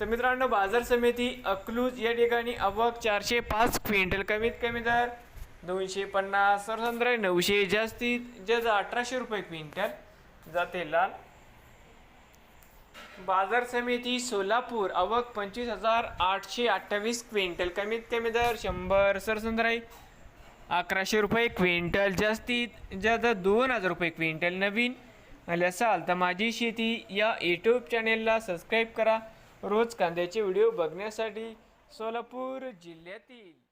तर मित्रांनो बाजार समिती अकलूज या ठिकाणी अवक चारशे पाच क्विंटल कमीत कमी दर दोनशे पन्नास सरसंद्र नऊशे जास्तीत जास्त अठराशे रुपये क्विंटल जाते लाल. बाजार समिती सोलापूर आवक पंचवीस हजार आठशे अठ्ठावीस क्विंटल कमीत कमी दर शंभर सरसंद्राई अकराशे रुपये क्विंटल जास्तीत जास्त दोन हजार रुपये क्विंटल. नवीन आले असाल तर माझी शेती या यूट्यूब चॅनेलला सबस्क्राईब करा. रोज कांद्याचे व्हिडिओ बघण्यासाठी सोलापूर जिल्ह्यातील